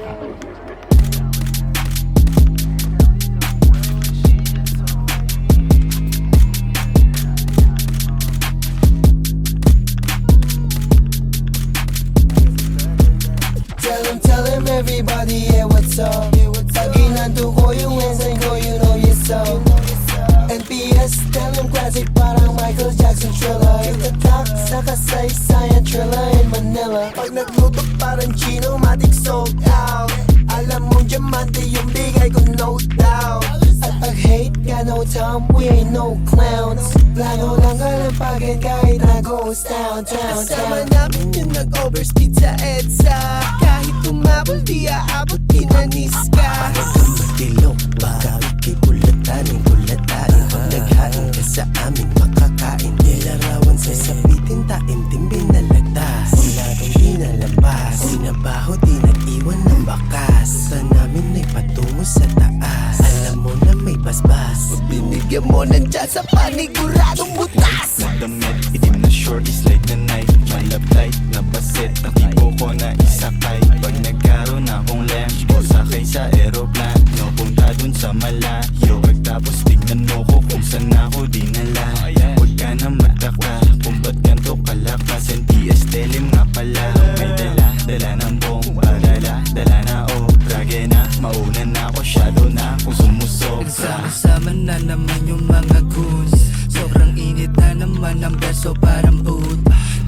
Tell him, tell him everybody, yeah, what's up? Yeah, what's up? Pag inanto ko yung Wednesday you know you're NPS, democratic parang Michael Jackson thriller. Itatak sa kasaysayan thriller in Manila. Pag nagluto parang Chino, matik sold out. Alam mong diamante yung bigay ko no doubt. At pag hate ka no time, we ain't no clowns. Plano lang kalampagin kahit na ghost down, down, Kasama namin yung nag-overspeed sa EDSA. Kahit tumabol di aabot kinanis ka Sinabaho di nag-iwan ng bakas? Sa namin ay patungo sa taas. Alam mo na may basbas. Binigyan mo ng chance sa paniguradong butas. Damit, itim na short is like the night. Malab tight na baset Ang tipo ko na isakay. Pag nagkaroon akong lamp O sakay sa aeroplano. Punta dun sa malayo. Pagtapos tignan mo ko kung saan ako dinala dala, ng bomba Dala, dala na obra na Mauna na ako, shadow na Kung sumusobra Sama-sama na naman yung mga goons. Sobrang init na naman ang beso parang boot.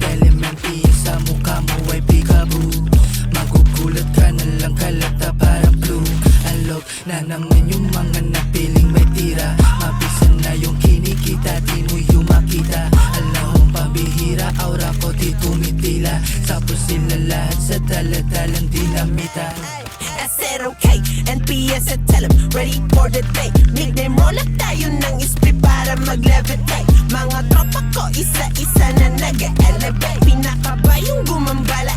Elementi sa mukha mo ay peekaboo. Magugulat ka na lang kalata parang blue. Alok na naman yung mga napiling lahat sa daladalang dinamita. SROK, NPS at tell 'em, ready for the day. Nickname roll up tayo ng ispi para mag-levitate. Mga tropa ko isa-isa na nag-elevate. Pinakaba yung gumambala,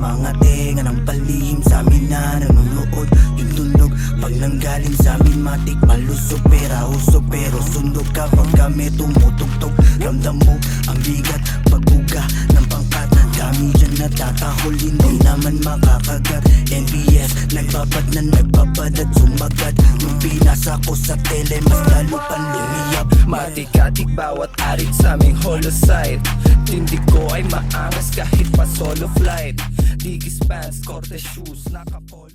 mga tenga ng palihim sa amin na nanonood. Yung tunog pag nanggaling sa amin matik malusog pera usog pero sundog kapag kami tumutugtog. Ramdam mo ang bigat pagbuga ng pangkat. Kami dyan natatahol hindi naman makakagat. NBS nagbabad na nagbabad at sumagat. Nung pinasa ko sa tele mas lalo pang lumiyap Matik-atik bawat arit sa aming holosite Tindig ko ay maangas kahit pa solo flight Digis pants, korte shoes, nakapol